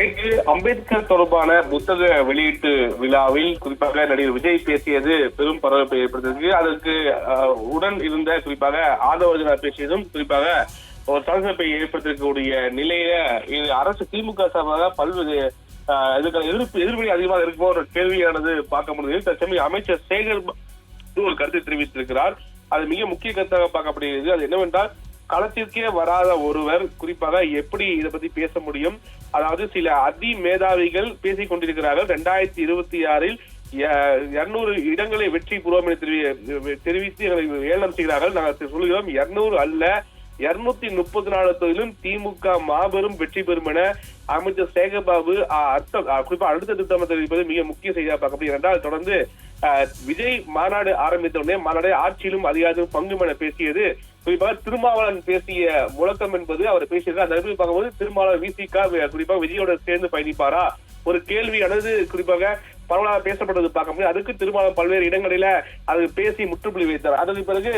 நேற்று அம்பேத்கர் தொடர்பான புத்தக வெளியீட்டு விழாவில் குறிப்பாக நடிகர் விஜய் பேசியது பெரும் பரபரப்பை ஏற்படுத்தியது அதற்கு உடன் இருந்த குறிப்பாக ஆதவர்ஜனா பேசியதும் குறிப்பாக ஒரு சலசலப்பை ஏற்படுத்தக்கூடிய நிலையில இது அரசு திமுக சார்பாக பல்வேறு இதுக்கான எதிர்ப்பு எதிர்வினை அதிகமாக இருக்கும் ஒரு கேள்வியானது பார்க்க முடியுது. தற்சமயம் அமைச்சர் சேகர் ஒரு கருத்தை தெரிவித்திருக்கிறார். அது மிக முக்கிய கருத்தாக பார்க்கப்படுகிறது. அது என்னவென்றால் களத்திற்கே வராத ஒருவர் குறிப்பாக எப்படி இதை பத்தி பேச முடியும்? அதாவது சில அதி மேதாவிகள் பேசிக் கொண்டிருக்கிறார்கள். ரெண்டாயிரத்தி இருபத்தி ஆறில் இருநூறு இடங்களை வெற்றி பூர்வம் என தெரிவி- தெரிவித்து எங்களை ஏலம் செய்கிறார்கள். நாங்கள் சொல்கிறோம் இருநூறு அல்ல இருநூத்தி முப்பத்தி நாலு தொகுதியிலும் திமுக மாபெரும் வெற்றி பெறும் என அமைச்சர் சேகர்பாபு அர்த்தம் குறிப்பா அடுத்த திட்டம் தெரிவிப்பது மிக முக்கிய செய்தியாக பார்க்கப்படுகிறது என்றால் தொடர்ந்து அஹ், விஜய் மாநாடு ஆரம்பித்த உடனே மாநாடு ஆட்சியிலும் அதிகாரத்திலும் பங்கும் என பேசியது. குறிப்பாக திருமாவளவன் பேசிய முழக்கம் என்பது அவர் பேசியது. அந்த அறிவிப்பு பார்க்கும்போது திருமாவளவன் விசிகா குறிப்பாக விஜயோட சேர்ந்து பயணிப்பாரா? ஒரு கேள்வியானது குறிப்பாக பரவலாக பேசப்பட்டது பார்க்க முடியும். அதுக்கு திருமாவளவன் பல்வேறு இடங்களில அது பேசி முற்றுப்புள்ளி வைத்தார். அதற்கு பிறகு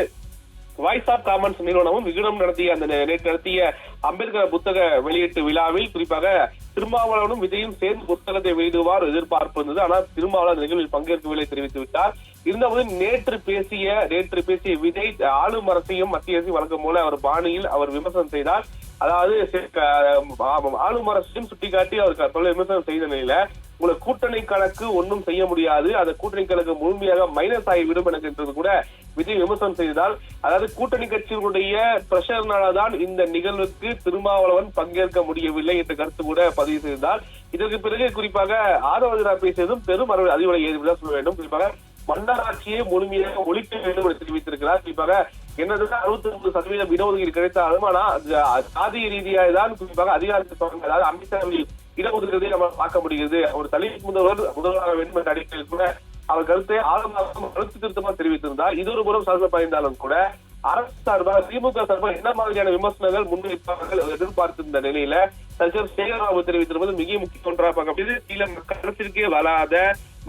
வாய்ஸ் ஆஃப் காமன்ஸ் நிறுவனமும் விகடன் நடத்திய அந்த நேற்று நடத்திய அம்பேத்கர் புத்தக வெளியீட்டு விழாவில் குறிப்பாக திருமாவளவனும் விஜயும் சேர்ந்து புத்தகத்தை வெளியிடுவார் எதிர்பார்ப்பு இருந்தது. ஆனால் திருமாவளவன் நிகழ்வில் பங்கேற்கவில்லை தெரிவித்து விட்டார். இருந்தபோது நேற்று பேசிய நேற்று பேசிய விஜய் ஆளும் அரசையும் மத்திய அரசையும் வழக்கம் போல அவர் பாணியில் அவர் விமர்சனம் செய்தார். அதாவது ஆளும் அரசையும் சுட்டிக்காட்டி அவர் விமர்சனம் செய்த நிலையில உங்களை கூட்டணி கணக்கு ஒன்றும் செய்ய முடியாது. அந்த கூட்டணி கணக்கு முழுமையாக மைனஸ் ஆகிவிடும் எனக்குன்றது கூட விஜய் விமர்சனம் செய்தால் அதாவது கூட்டணி கட்சிகளுடைய பிரஷர்னாலதான் இந்த நிகழ்வுக்கு திருமாவளவன் பங்கேற்க முடியவில்லை என்ற கருத்து கூட பதிவு செய்தால் இதற்கு பிறகு குறிப்பாக ஆதவஜனா பேசியதும் பெரும் அளவில் அதிர்வலை ஏற்பட சொல்ல வேண்டும். குறிப்பாக மன்னராட்சியை முழுமையாக ஒழிக்க வேண்டும் என்று தெரிவித்திருக்கிறார். குறிப்பாக என்னதான் அறுபத்தி ஒன்பது சதவீதம் இடஒதுக்கீடு கிடைத்தாலும் ஆனா அது சாதிய ரீதியாக தான் குறிப்பாக அதிகாரத்தை தொடங்க அதாவது அமைச்சரவையில் இடஒதுக்கீடு நம்ம பார்க்க முடிகிறது. ஒரு தலித் முதல்வர் முதல்வராக வேண்டும் என்ற அடிப்படையில் கூட அவர் கருத்தை ஆழமாக கருத்து திருத்தமா தெரிவித்திருந்தார். இது ஒரு புறம் சர்வ பயந்தாலும் கூட அரசு சார்பாக திமுக சார்பாக என்ன மாதிரியான விமர்சனங்கள் முன்வைப்பார்கள் எதிர்பார்த்திருந்த நிலையில சச்சிவ் சேகர்பாபு தெரிவித்திருப்பது மிக முக்கிய ஒன்றாக பார்க்கப்படுது சில அரசிற்கே வராத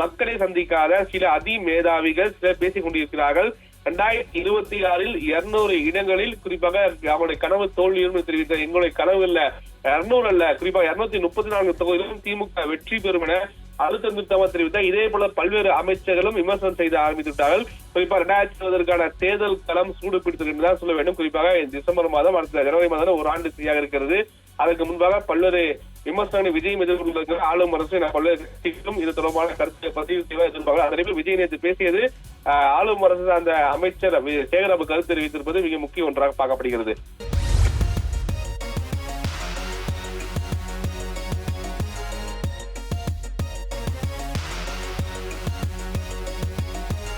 மக்களை சந்திக்காத சில அதி மேதாவிகள் சிலர் பேசிக் கொண்டிருக்கிறார்கள். ரெண்டாயிரத்தி இருபத்தி ஆறில் இருநூறு இடங்களில் குறிப்பாக அவருடைய கனவு தோல்வி தெரிவித்த எங்களுடைய கனவு இல்ல. இருநூறு அல்ல. குறிப்பா இருநூத்தி முப்பத்தி நான்கு தொகுதியிலும் திமுக வெற்றி பெறும் என அழுத்தம் நிறுத்தமா தெரிவித்தார். இதே போல பல்வேறு அமைச்சர்களும் விமர்சனம் செய்து ஆரம்பித்து விட்டார்கள் குறிப்பாக இரண்டாயிரத்தி இருபதற்கான தேர்தல் களம் சூடு பிடித்தது சொல்ல வேண்டும். குறிப்பாக டிசம்பர் மாதம் அடுத்த ஜனவரி மாதம் ஒரு ஆண்டு சரியாக இருக்கிறது. அதற்கு முன்பாக பல்வேறு விமர்சனங்களை விஜயம் எதிர்கொண்டிருக்கிற ஆளும் அரசு பல்வேறு கட்சிகளும் இது தொடர்பான கருத்தை பதிவு செய்வ எதிர்பார்க்கலாம் அதற்கு விஜய் நேற்று பேசியது ஆளும் அரசு அந்த அமைச்சர் வி- சேகராபு கருத்து தெரிவித்திருப்பது மிக முக்கிய ஒன்றாக பார்க்கப்படுகிறது.